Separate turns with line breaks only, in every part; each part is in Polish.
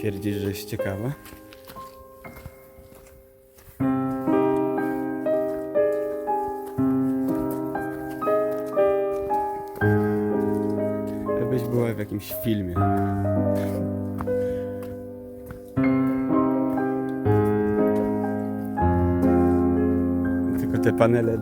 twierdzisz, że jest ciekawa. Jakbyś była w jakimś filmie. Tylko te panele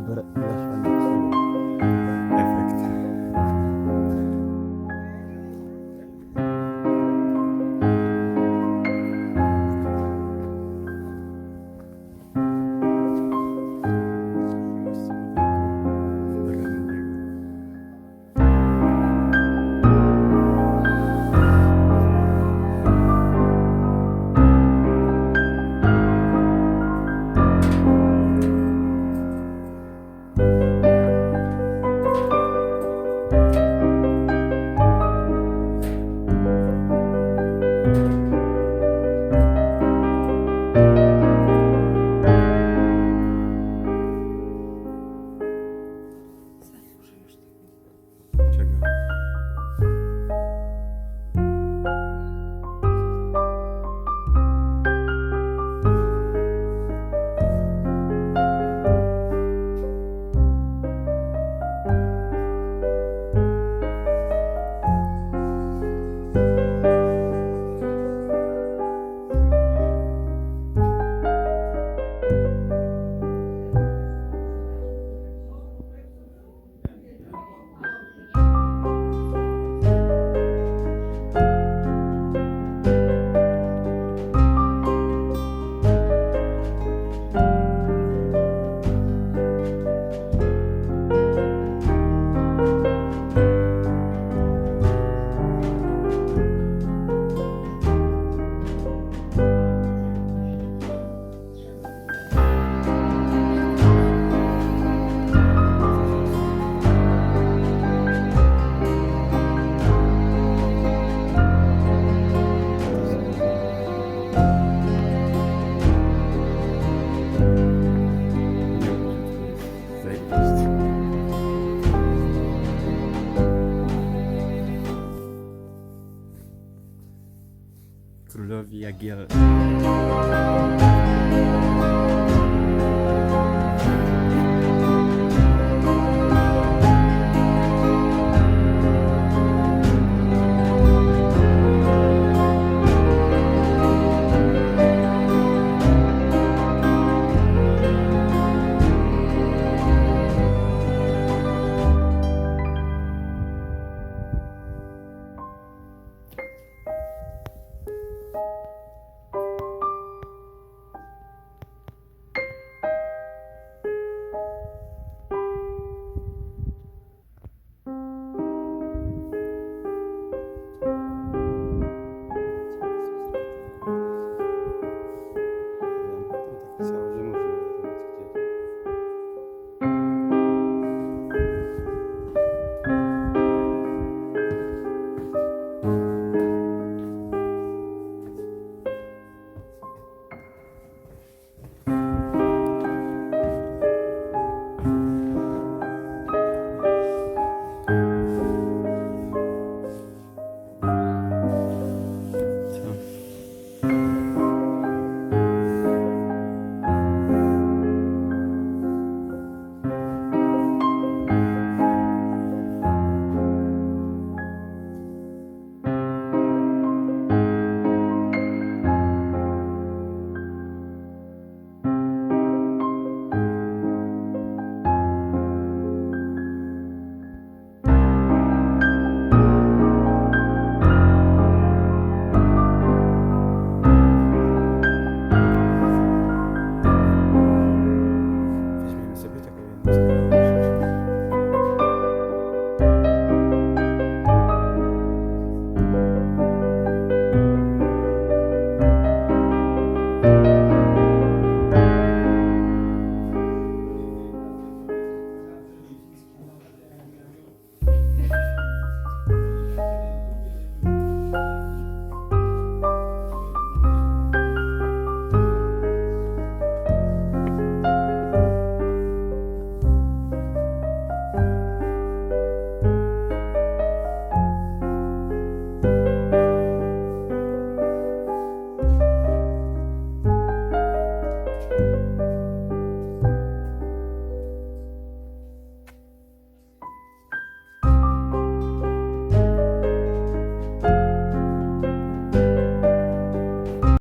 Królowi Jagiel.